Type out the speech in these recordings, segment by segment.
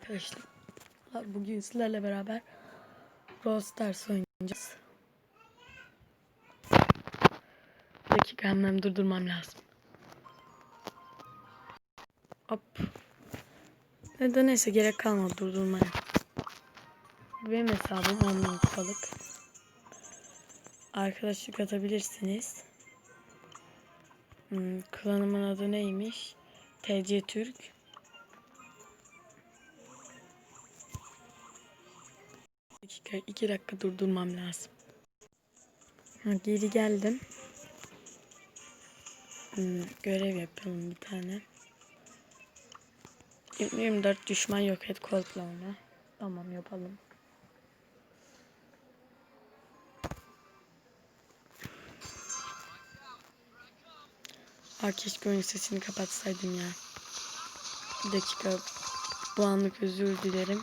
arkadaşlar. Bugün sizlerle beraber Brawl Stars oynayacağız. Bir dakika hemen durdurmam lazım. Hop. Neden neyse gerek kalmadı durdurmaya. Benim hesabım 10 noktalık. Arkadaşlık atabilirsiniz. Hmm, klanımın adı neymiş? TC Türk. Dakika, iki dakika durdurmam lazım. Ha, geri geldim. Hmm, görev yapalım bir tane. 24 düşman yok et kol planı. Tamam yapalım. Aa, keşke oyun sesini kapatsaydım ya. Bir dakika. Bu anlık özür dilerim.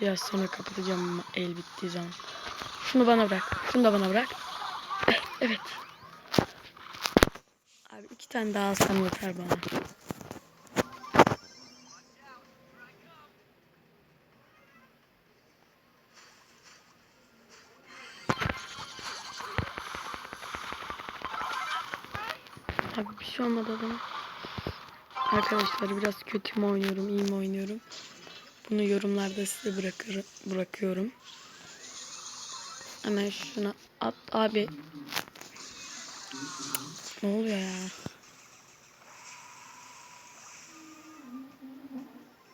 Biraz sonra kapatacağım el bittiği zaman. Şunu bana bırak. Şunu da bana bırak. Eh, Evet. Abi iki tane daha alsam yeter bana. Abi bir şey olmadı adama. Arkadaşlar biraz kötü mü oynuyorum, iyi mi oynuyorum? Bunu yorumlarda size bırakır, bırakıyorum. Hemen şuna at abi. Ne oluyor ya?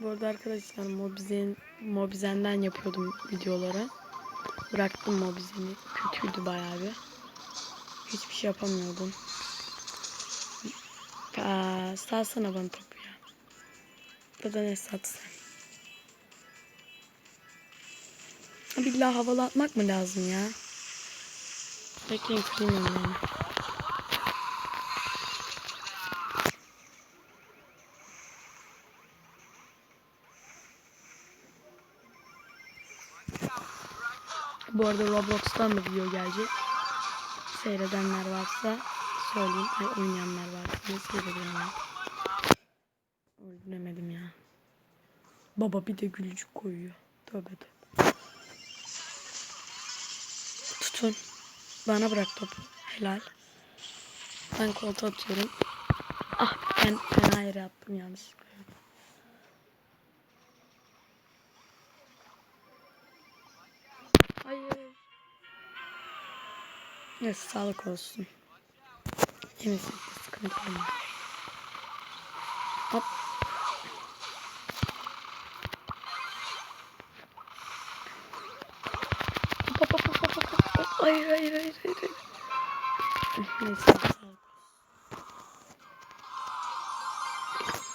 Bu arada arkadaşlar Mobizen, Mobizen'den yapıyordum videoları. Bıraktım Mobizen'i. Kötüydü bayağı bir. Hiçbir şey yapamıyordum. Aa, salsana bana topu ya. Ya da ne satsan. Billahi havalı atmak mı lazım ya? Bekleyin kırayım yani. Bu arada Roblox'tan da video gelecek. Seyredenler varsa söyleyeyim. Ay oynayanlar varsa ne seyrediyorlar. Öldüremedim ya. Baba bir de gülücük koyuyor. Tövbe tövbe. Tutun. Bana bırak topu. Helal. Ben koltuğa atıyorum. Ah ben fena yere attım yanlışlıkla. Hayır. Neyse sağlık olsun. De sıkıntı. Hop. Hop hop hop hop hop hop. Hayır hayır hayır hayır. hayır. Neyse olsun.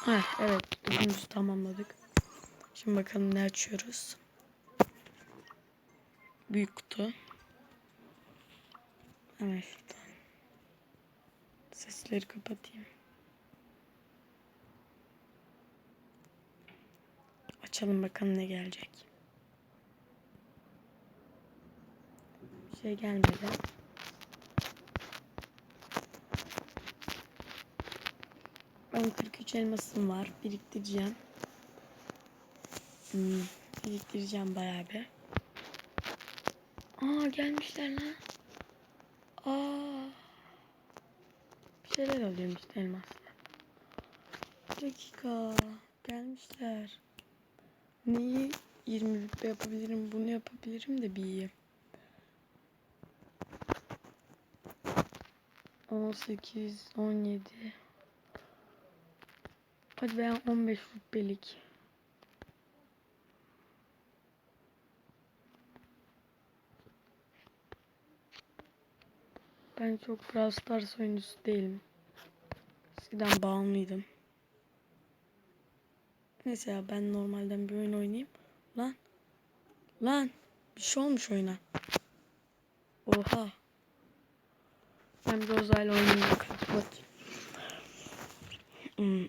Heh, evet dördüncü tamamladık. Şimdi bakalım ne açıyoruz. Büyük kutu. Hemen. Sesleri kapatayım. Açalım bakalım ne gelecek. Şey gelmedi. Ben 43 elmasım var. Biriktireceğim. Hmm, biriktireceğim bayağı bir. Aa gelmişler lan. Aa. Bir şeyler alıyormuş elmaslar. Bir dakika. Gelmişler. Neyi 20 rütbe yapabilirim? Bunu yapabilirim de bir iyi. 18, 17. Hadi ben 15 rütbelik. Ben çok Brawl Stars oyuncusu değilim. Eskiden bağımlıydım. Neyse ya ben normalden bir oyun oynayayım. Lan. Lan. Bir şey olmuş oyuna. Oha. Ben Rosa ile oynayayım bakalım. Hmm.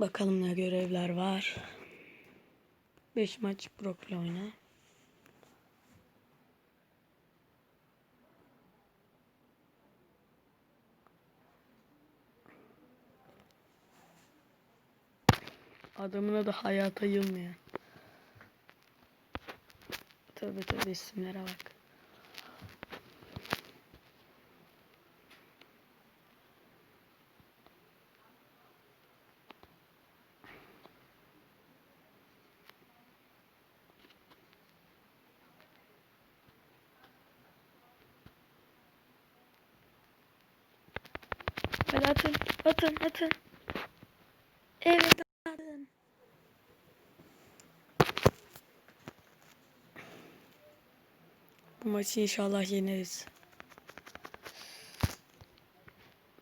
Bakalım ne görevler var. 5 maç brokoli oyna. Adamın adı hayata yılmayan. Tövbe tövbe isimlere bak. Atın, atın, atın. Evet atın. Bu maçı inşallah yeneriz.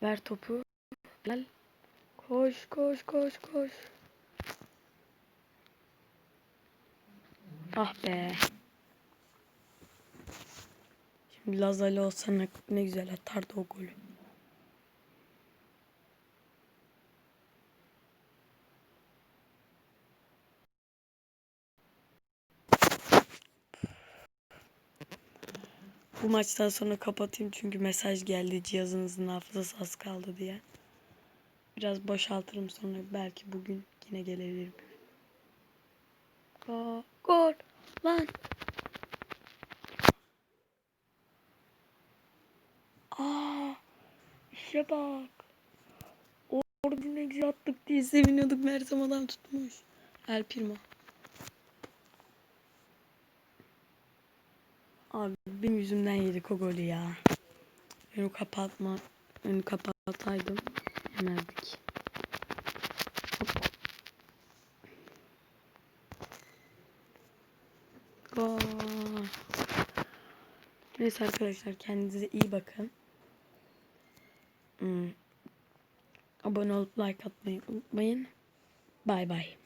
Ver topu. Gel. Koş, koş, koş, koş. Ah be. Şimdi Lazali olsa ne, güzel atardı o golü. Bu maçtan sonra kapatayım çünkü mesaj geldi cihazınızın hafızası az kaldı diye. Biraz boşaltırım sonra belki bugün yine gelebilirim. Aa, gol lan. Aa, işe bak. Orada ne attık diye seviniyorduk. Mersem adam tutmuş. El Primo. Abi benim yüzümden yedik o ya. Önü kapatma, önü kapataydım. Yenerdik. Gol. Neyse arkadaşlar kendinize iyi bakın. Hmm. Abone olup like atmayı unutmayın. Bay bay.